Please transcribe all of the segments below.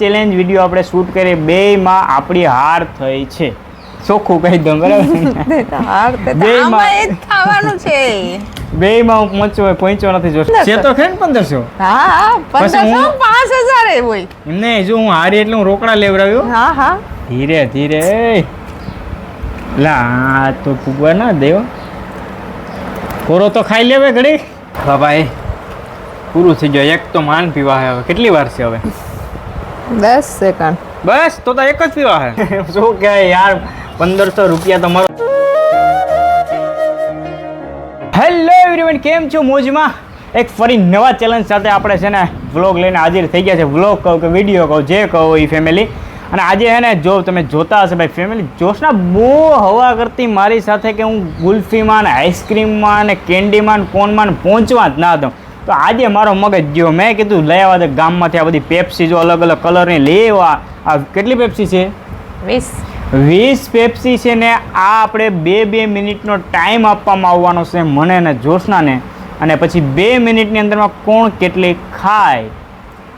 Challenge video આપણે shoot કરીએ બેયમાં આપણી હાર થઈ છે. ચોખ્ખું કહી દઉં બરાબર? બે માં બેયમાં- એ થવાનું છે. બેયમાં હું પહોંચ્યો હોય પહોંચ્યો નથી જો છે તો ખરી ને પંદરસો? હા હા પંદરસો હું- પાંચ હજાર એ હોય. એમને જો હું હારી એટલે હું રોકડા લેવડાવ્યો? હા હા. ધીરે ધીરે લા આ તો ફૂગવા ના દેવ. કોરો તો ખાઈ લેવે ઘડી. હા ભાઈ. પૂરું થઈ ગયો. એક તો માન પીવા હવે કેટલી વાર છે હવે? દસ સેકન્ડ. બસ તો તો એક જ પીવા હે. શું કે યાર પંદરસો રૂપિયા તમારો હેલો એવરીવન કેમ છો મોજમાં? એક ફરી નવા ચેલેન્જ સાથે આપણે છે ને વ્લોગ લઈને હાજર થઈ ગયા છે. વ્લોગ કહો કે વીડિયો કહો જે કહો એ ફેમિલી અને આજે હે ને જો તમે જોતા હશે ભાઈ ફેમિલી જોશના બહુ હવા કરતી મારી સાથે કે હું ગુલ્ફીમાં ને આઈસ્ક્રીમમાં ને કેન્ડીમાં ને કોનમાં ને પહોંચવા જ ના દઉં. તો આજે મારો મગજ ગયો. મેં કીધું લઈ આવવા દે ગામમાંથી આ બધી પેપ્સી જો અલગ અલગ કલરની લેવા આ કેટલી પેપ્સી છે? વીસ. વીસ પેપ્સી છે ને આ આપણે બે બે મિનિટનો ટાઈમ આપવામાં આવવાનો છે મને ને જોશનાને અને પછી બે મિનિટની અંદરમાં કોણ કેટલી ખાય?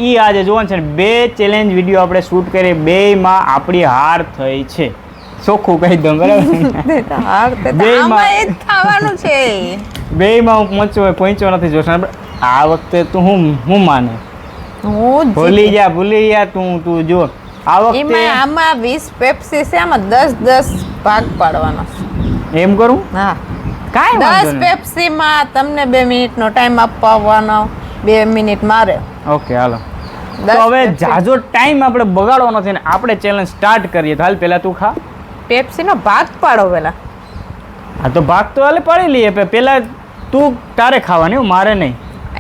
એ આજે જોવાનું છે ને બે ચેલેન્જ વીડિયો આપણે શૂટ કરીએ. બેયમાં આપણી હાર થઈ છે. ચોખ્ખું કહી દઉં બરાબર? બેમાં હું પહોંચ્યો પહોંચ્યો નથી જોશના આ વખતે તું હું હું માને? ભૂલી જા ભૂલી જા તું તું જો. આ વખતે આમાં વીસ પેપ્સી છે આમાં દસ દસ ભાગ પાડવાનો એમ કરું? હા. કાંઈ વાંધો દસ નહીં. પેપ્સીમાં તમને બે મિનિટનો ટાઈમ આપવાનો બે મિનિટ મારે. ઓકે હાલો. તો હવે પેપ્સી. જાજો ટાઈમ આપણે બગાડવાનો નથી ને આપણે ચેલેન્જ સ્ટાર્ટ કરીએ. તો હાલ પહેલા તું ખા. પેપ્સીનો ભાગ પાડો પેલા હા તો ભાગ તો હાલે પાડી લઈએ પહેલા તું તારે ખાવાની મારે નહીં.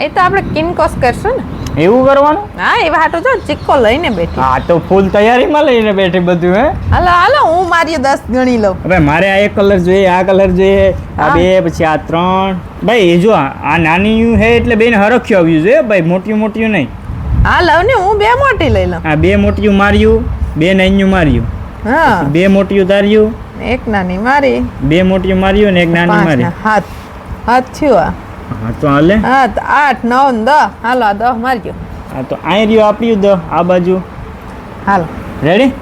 એ તો આપણે કિનકોસ કરશું ને. એવું કરવાનું? હા એ વાટો જો ચિક્કો લઈને બેઠી. હા તો ફૂલ તૈયારીમાં લઈને બેઠી બધું હે? હાલો હાલો હું મારી દસ ગણી લઉં. હવે મારે આ એક કલર જોઈએ આ કલર જોઈએ આ બે પછી આ ત્રણ. ભાઈ એ જો આ નાની હે એટલે બેને હરખ્યું આવ્યું છે ભાઈ મોટી મોટી નહીં. હા લવ ને હું બે મોટી લઈ લઉં. આ બે મોટિયું માર્યું બે નાન્યું માર્યું. હા. બે મોટી તાર્યું એક નાની મારી. બે મોટી માર્યું ને એક નાની મારી. હાથ. હાથ થયું આ. હા તો હાલે? હાથ આઠ નવ ને દસ. હાલો આ દસ મારજો આ તો અહીં રહ્યું આપ્યું દ આ બાજુ. હાલો. રેડી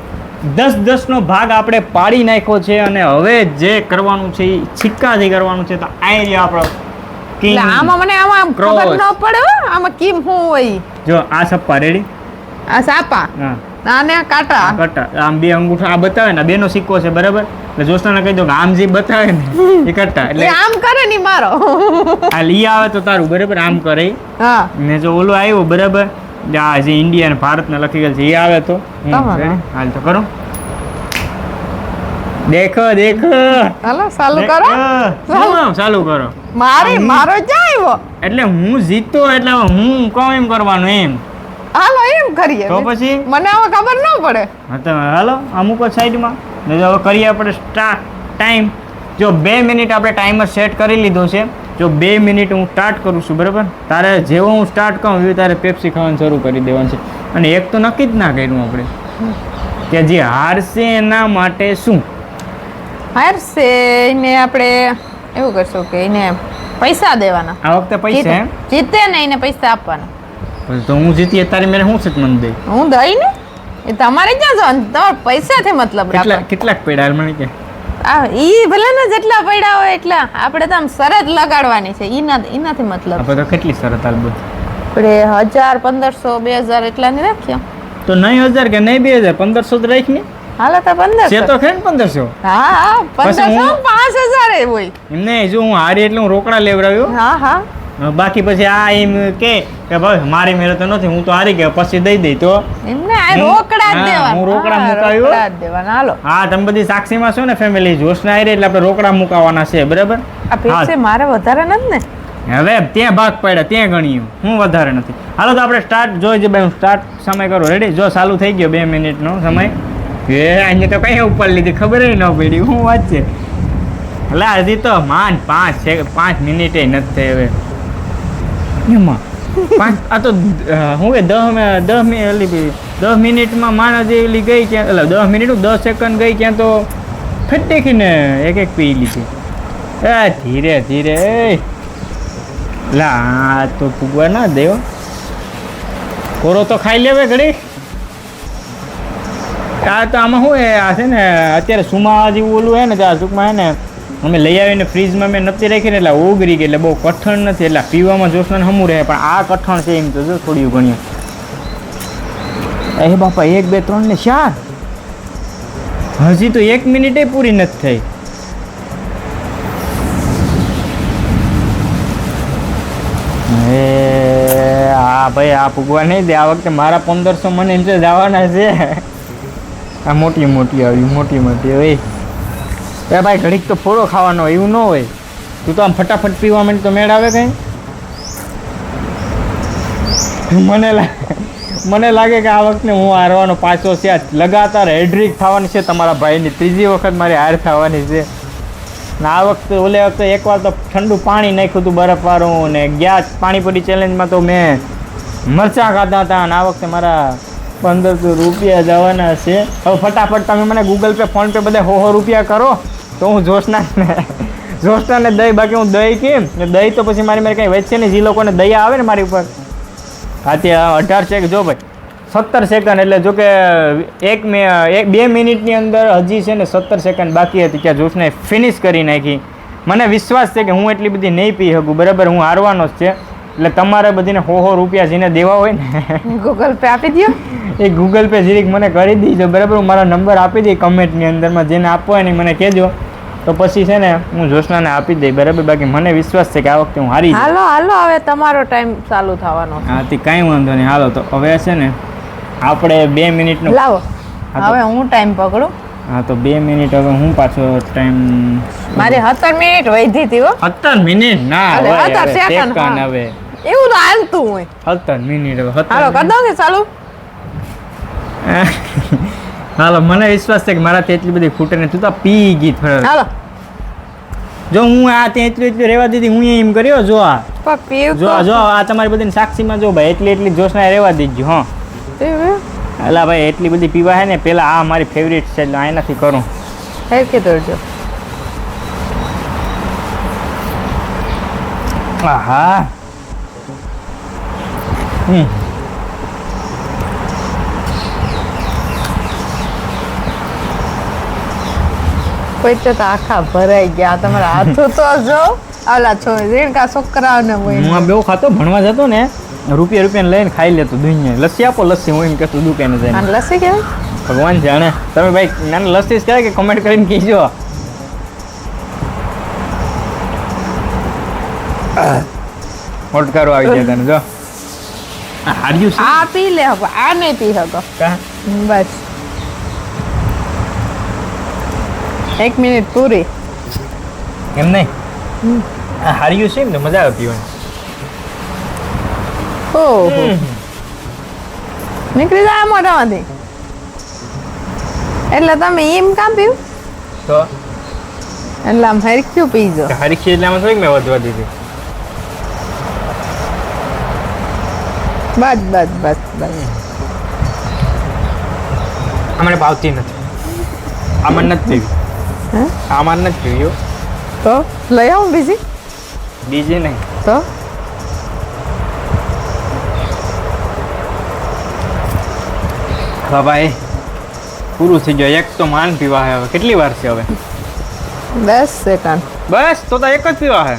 દસ દસનો ભાગ આપણે પાડી નાખ્યો છે અને હવે જે કરવાનું છે એ છિક્કાથી કરવાનું છે તો અહીં રહ્યો આપણો કિંગ આમાં મને આમાં. ખબર ન પડે આમાં કેમ શું હોય જો આ સપ્પા રેડી આ સાપા? હા. આને આ કાંટા? આમ બે અંગૂઠા આ બતાવે ને બેનો સિક્કો છે બરાબર? એટલે જોસ્તાને કહી દો કે આમ જે બતાવે ને એ કટ્ટા એટલે આમ કરે ની મારો. આ લઈ આવે તો તારું બરાબર? આમ કરે હા. ને જો ઓલો આવ્યો બરાબર? આ જે ઇન્ડિયા અને ભારતને લખી ગયેલ છે એ આવે તો? હાલ કરો. દેખો દેખો. હાલો ચાલુ કરો. ચાલુ. કરો. મારે મારો એટલે હું જીતો એટલે હું કોમ એમ કરવાનું એમ. હાલો એમ કરીએ. તો પછી? મને હવે ખબર ન પડે. હા તો હાલો અમુક સાઈડમાં ને હવે કરીએ આપણે સ્ટાર્ટ ટાઈમ જો બે મિનિટ આપણે ટાઈમર સેટ કરી લીધો છે જો બે મિનિટ હું સ્ટાર્ટ કરું છું બરાબર? તારે જેવો હું સ્ટાર્ટ કરું એવી તારે પેપ્સી ખાવાનું શરૂ કરી દેવાનું છે. અને એક તો નક્કી જ ના કર્યું આપણે કે જે હારશે એના માટે શું? હારશે એને આપણે એવું કરશું કે એને પૈસા દેવાના. આ વખતે પૈસા જીતે- ને એને પૈસા આપવાના. તો હું જીતી તારી મેરે શું છે મને દે? હું દઈ ને એ તમારે ક્યાં જવાનું? તમારે પૈસાથી મતલબ કેટલા કેટલાક પડ્યા મને કે? આ ઈ ભલે ને જેટલા પડ્યા હોય એટલા. આપણે તો આમ શરત લગાડવાની છે. ઈના ઈનાથી મતલબ. આપણે તો કેટલી શરત આલબો આપણે હજાર પંદરસો બે હજાર એટલાની રાખ્યો. તો નહીં હજાર કે નહીં બે હજાર? પંદરસો તો રાખ ને હાલો તો છે તો ખરી ને પંદરસો? હા હા. પંદરસો પાંચ હજાર એ હોય. એમને જો હું હારી એટલે હું રોકડા લેવડાવ્યો. હા હા. બાકી પછી આ એમ કે કે ભાઈ મારી મેરે તો નથી હું તો હારી ગયો પછી દઈ દઈ તો. એમને આ રોકડા જ હા, દેવાના. હું રોકડા મુકાવ્યો. રોકડા જ દેવાના. હાલો. હા તમે બધી સાક્ષીમાં છો ને ફેમિલી જોશના આવી એટલે આપણે રોકડા મુકાવાના છે બરાબર? આ પેપ્સી મારે વધારે નથી ને? હવે ત્યાં ભાગ પડ્યા ત્યાં ગણ્યું હું વધારે નથી. હાલો તો આપણે સ્ટાર્ટ જોઈ જે ભાઈ સ્ટાર્ટ સમય કરો. રેડી જો ચાલુ થઈ ગયો બે મિનિટનો સમય. એ અહીંયા તો કઈ ઉપર લીધી ખબર ન પડી. હું વાત છે? એટલે હજી તો માંડ પાંચ છે પાંચ મિનિટે નથી થઈ હવે. એમાં પાંચ આ તો હું કે દસ દસ મિનિટ દસ મિનિટમાં માણસ એલી ગઈ ક્યાં એટલે દસ મિનિટ દસ સેકન્ડ ગઈ ક્યાં તો ફટેકીને એક એક પી લીધી એ ધીરે ધીરે લા આ તો પૂગવા ના દેવો કોરો તો ખાઈ લેવે ઘડી આ તો આમાં શું આ છે ને અત્યારે સુમા જેવું ઓલું હે ને ત્યાં સુખમાં હે ને અમે લઈ આવીને ફ્રીજમાં મેં નથી રાખીને એટલે ઓગરી ગઈ એટલે બહુ કઠણ નથી. એટલે પીવામાં જોશને હમું રહે, પણ આ કઠણ છે એમ તો જો થોડી ઘણી એ બાપા, એક, બે, ત્રણ ને ચાર. હજી તો એક મિનિટે પૂરી નથી થઈ. હા ભાઈ, આ પૂગવા નહીં દે. આ વખતે મારા પંદરસો મને એમ છે જવાના છે. આ મોટી મોટી આવી, મોટી મોટી હોય એ ભાઈ, ઘડીક તો ફોડો ખાવાનો એવું ન હોય. તું તો આમ ફટાફટ પીવા માંડ તો મેળ આવે કઈ? મને મને લાગે કે આ વખતે હું હારવાનો પાછો છે. લગાતાર હેડ્રિક થવાની છે તમારા ભાઈની. ત્રીજી વખત મારી હાર થવાની છે. ને આ વખતે ઓલે વખતે એકવાર તો ઠંડુ પાણી નાખ્યું હતું બરફવાળું ને ગયા પાણીપુરી ચેલેન્જમાં તો મેં મરચાં ખાધા હતા અને આ વખતે મારા પંદરસો રૂપિયા જવાના છે. હવે ફટાફટ તમે મને ગૂગલ પે ફોન પે બધા હો હો રૂપિયા કરો. તો હું જોશના ને. દહીં બાકી હું દહીં કેમ? ને દહીં તો પછી મારી મારી કંઈ વેચશે નહીં જે લોકોને દયા આવે ને મારી ઉપર. હા તે અઢાર સેકન્ડ જો ભાઈ. સત્તર સેકન્ડ એટલે જો કે એક મે એક બે મિનિટની અંદર હજી છે ને સત્તર સેકન્ડ બાકી હતી ત્યાં જોશને ફિનિશ કરી નાખી. મને વિશ્વાસ છે કે હું એટલી બધી નહીં પી શકું બરાબર? હું હારવાનો જ છે. એટલે તમારે બધીને હો હો રૂપિયા જેને દેવા હોય ને ગૂગલ પે આપી દો એ ગૂગલ પે જીરીક મને કરી દીજો બરાબર? હું મારા નંબર આપી દઈ કમેન્ટની અંદરમાં જેને આપવો હોય ને મને કહેજો. તો પછી છે ને હું જોશનાને આપી દઈ બરાબર? બાકી મને વિશ્વાસ છે કે આ વખતે હું હારી. હાલો હાલો હવે તમારો ટાઈમ ચાલુ થવાનો હા તે કાંઈ વાંધો નહીં. હાલો તો હવે છે ને આપણે બે મિનિટનો લાવો. હવે હું ટાઈમ પકડું. હા તો બે મિનિટ હવે હું પાછો ટાઈમ મારી સત્તર મિનિટ વધી હતી હો. મિનિટ? ના હવે, સેકન્ડ, સેકન્ડ હવે. એવું તો હાલતું હોય. સત્તર મિનિટ હવે હાલો કરી દો ચાલુ? હાલો મને વિશ્વાસ છે કે મારાથી એટલી બધી ખૂટે ને તું તો પી ગઈ થોડા હાલો. જો હું આ ત્યાં એટલું એટલું રહેવા દીધી હું એમ કર્યો જો આ. જો જો આ તમારી બધી સાક્ષીમાં જો ભાઈ એટલી એટલી જોશના રહેવા દીધી હા. અલા ભાઈ એટલી બધી પીવા હે ને પેલા આ મારી ફેવરેટ છે એટલે આનાથી કરું. કે દોડજો આહા. હમ. કોઈ તો આખા ભરાઈ ગયા. તમારા હાથો તો જો. આલા છો રેણકા છોકરાઓને હું હોય આ બેવ ખાતો ભણવા જતો ને રૂપિયા રૂપિયા લઈને ખાઈ લેતો દુનિયા લસ્સી આપો લસ્સી હું એમ કહેતો દુકાને જઈને. અને લસી કેવાય ભગવાન જાણે. તમે ભાઈ નાની લસ્સી જ કહેવાય કે કમેન્ટ કરીને કહેજો? મોટકારો આવી જાય તને જો. આ હાર્યું આ પી લે હવે આ નહીં પી શકો? બસ. એક મિનિટ પૂરી. એમ નહીં? આ હાર્યું છે ને મજા આવતી હોય ઓહો નીકળી જાય મોઢામાંથી. એટલે તમે એમ કામ પીવું? તો? એટલે આમ હરખ્યું પી જો ખીર એટલે આમાં થોડીક મેં વધવા દીધી. બસ બસ બસ બસ. અમને ભાવતી નથી. અમને નથી હે? પીવી આમાં નથી પીવી હો. તો લઈ આવું બીજી બીજી નહીં તો હા ભાઈ પૂરું થઈ ગયું એક તો માન પીવા હે હવે કેટલી વાર છે હવે દસ સેકન્ડ બસ તો તો એક જ પીવા હે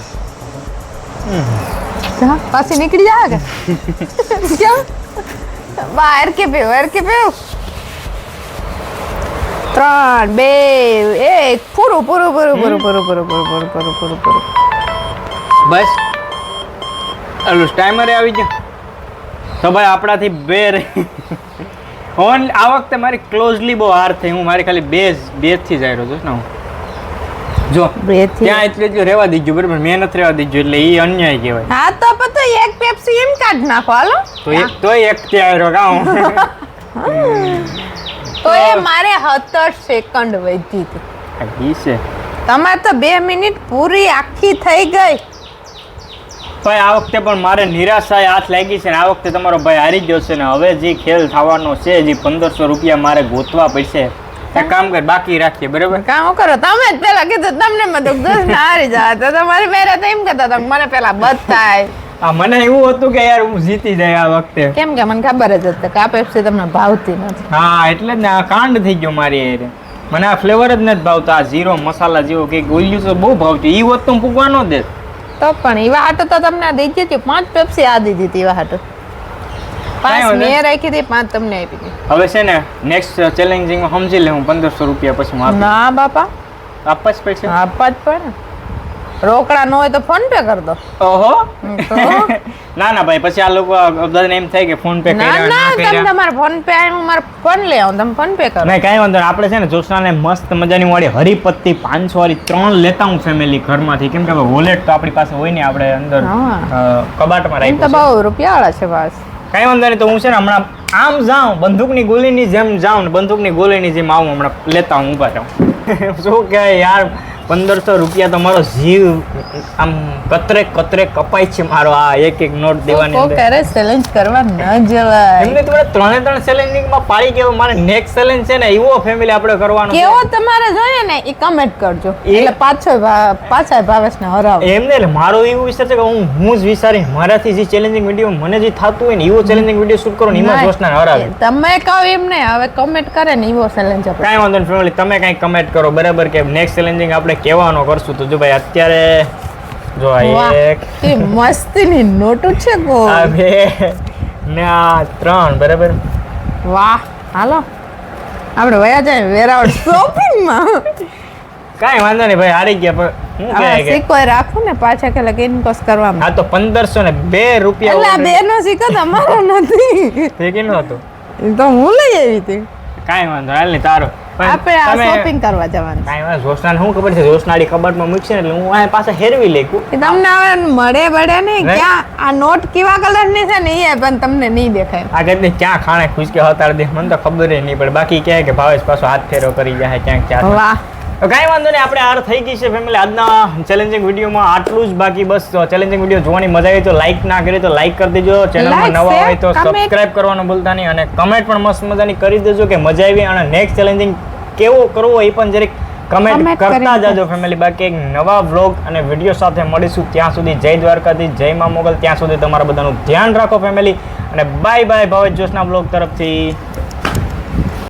જા પાછી નીકળી જાય કે કેમ બહાર કે પીવું હર કે પીવું ત્રણ બે એક પૂરું પૂરું પૂરું પૂરું પૂરું પૂરું પૂરું પૂરું પૂરું પૂરું પૂરું. બસ. ઓલું ટાઈમરે આવી ગયો. તો ભાઈ આપણાથી બે રહી. ઓન આ વખતે મારી ક્લોઝલી બહુ હાર થઈ. હું મારી ખાલી બે જ બે જ થી જાય રહ્યો છું ને હું જો ત્યાં એટલું એટલું રહેવા દીધું બરાબર? મહેનત રહેવા દીધું એટલે એ અન્યાય કહેવાય. હા તો પછી એક પેપ્સી એમ કાઢ નાખો હાલો. તો એક તોય એક ત્યાં રહ્યો કાં તો એ મારે સત્તર સેકન્ડ વધી હતી. છે. તમારે તો બે મિનિટ પૂરી આખી થઈ ગઈ. ભાઈ આ વખતે પણ મારે નિરાશાએ હાથ લાગી છે ને આ વખતે તમારો ભાઈ હારી ગયો છે ને હવે જે ખેલ થવાનો છે જે પંદરસો રૂપિયા મારે ગોતવા પડશે. કામ કર બાકી રાખીએ બરાબર? કામ કરો તમે જ પેલા કીધું તમને મદદ તો દસ ના હારી જાય તો તમારી મેરા તો એમ કહેતા તમે મને પેલા બતાય. આ મને એવું હતું કે યાર હું જીતી જાય આ વખતે. કેમ કે મને ખબર જ હતી કે આ પેપ્સી તમને ભાવતી નથી. હા એટલે જ ને આ કાંડ થઈ ગયો મારી હારે. મને આ ફ્લેવર જ નથી ભાવતો આ ઝીરો મસાલા જેવો કે ગોલ્યું તો બહુ ભાવતું. એ વસ્તુ હું પૂગવા ન દે તો પણ એવા હાટો તો તમને દીધી હતી પાંચ પેપ્સી આ દીધી હતી એવા હાટો પાંચ. મેં રાખી હતી પાંચ તમને આપી હતી હવે છે ને નેક્સ્ટ ચેલેન્જિંગ સમજી લે હું પંદરસો રૂપિયા પછી. ના બાપા. આપવા જ પડશે. આપવા જ પડે. રોકડા ન હોય તો ફોન પે કરી દો. ઓહો. ના ના ભાઈ પછી આ લોકો બધાને એમ થાય કે ફોન પે કરી ના તમે કર્યા ફોન પે આવ્યું મારે ફોન લઈ આવો તમે ફોન પે કરો. નહીં કાંઈ વાંધો નહીં. આપણે છે ને જોશનાને મસ્ત મજાની વાળી હરીપત્તી પાંચસો વાળી ત્રણ લેતા હું ફેમિલી ઘરમાંથી. કેમ કે વોલેટ તો આપણી પાસે હોય ને આપણે અંદર કબાટમાં રાખી તો બહુ રૂપિયાવાળા છે બસ. કાંઈ વાંધો નહીં તો હું છે ને હમણાં આમ જાઉં બંદૂકની ગોલીની જેમ જાઉં ને બંદૂકની ગોલીની જેમ આવું હમણાં લેતા હું ઊભા જાઉં શું કહે યાર? પંદરસો રૂપિયા તો મારો જીવ આમ કતરે કતરે કપાય છે મારો આ એક એક નોટ દેવાની અંદર. ક્યારે ચેલેન્જ કરવા ન જવાય. એમને તો ત્રણે ત્રણ ચેલેન્જિંગમાં પાડી ગયો મારે નેક્સ્ટ ચેલેન્જ છે ને એવો ફેમિલી આપણે કરવાનો કેવો તમારે જોઈએ ને એ કમેન્ટ કરજો. એટલે પાછો પાછા ભાવેશ ને હરાવો. એમને એટલે મારો એવું વિચાર છે કે હું હું જ વિચારી મારાથી જે ચેલેન્જિંગ વીડિયો મને જે થતું હોય ને એવો ચેલેન્જિંગ વીડિયો શૂટ કરો ને એમાં ના, જોશના હરાવે. તમે કહો એમ નહીં હવે કમેન્ટ કરે ને એવો ચેલેન્જ આપણે. કાંઈ વાંધો નહીં ફેમિલી તમે કાંઈ કમેન્ટ કરો બરાબર કે નેક્સ્ટ ચેલેન્જિંગ આપણે કહેવાનો કરશું તો જો ભાઈ અત્યારે જો આ એક એ મસ્તીની નોટો છે કો આ બે ને આ ત્રણ બરાબર? વાહ હાલો. આપણે વયા જાય વેરાવળ શોપિંગમાં કાંઈ વાંધો નહીં ભાઈ હારી ગયા પણ સિક્કો રાખો ને પાછા કે લગે ઇનકોસ કરવામાં તો પંદરસો ને બે રૂપિયા એટલે બે નો સિક્કો તમારો નથી. ગયું હતું? તો હું લઈ આવી હતી. કાંઈ વાંધો હાલ ને તારો. આપણે આ શોપિંગ કરવા જવાનું કાઈ વાત જોશનાને શું ખબર છે? જોશનાડી કબાટમાં મૂકશે એટલે હું આ પાસે હેરવી લેકું કે તમને હવે મળે બડે નહીં. ક્યાં? આ નોટ કેવા કલરની છે ને એ પણ તમને નહીં દેખાય. આ કેટલી ક્યાં ખાણે ખુશકે હતાર દે? મને તો ખબર નહીં પડે. બાકી કહે કે ભાવેશ પાછો હાથ ફેરો કરી જાય ક્યાંક ચાર વાહ. કાંઈ વાંધો નહીં આપણે આર થઈ ગઈ છે ફેમિલી આજના ચેલેન્જિંગ વિડીયોમાં આટલું જ બાકી. બસ ચેલેન્જિંગ વીડિયો જોવાની મજા આવી તો લાઈક ના કરી તો લાઈક કરી દેજો. ચેનલમાં નવા હોય તો સબસ્ક્રાઇબ કરવાનું ભૂલતા નહીં અને કમેન્ટ પણ મસ્ત મજાની કરી દેજો કે મજા આવી અને નેક્સ્ટ ચેલેન્જિંગ કેવો કરવો એ પણ જરીક કમેન્ટ કરતા જાજો ફેમિલી બાકી એક નવા વ્લોગ અને વીડિયો સાથે મળીશું. ત્યાં સુધી જય દ્વારકાથી જય મા મોગલ. ત્યાં સુધી તમારા બધાનું ધ્યાન રાખો ફેમિલી અને bye bye Bhavesh Joshna vlog તરફથી.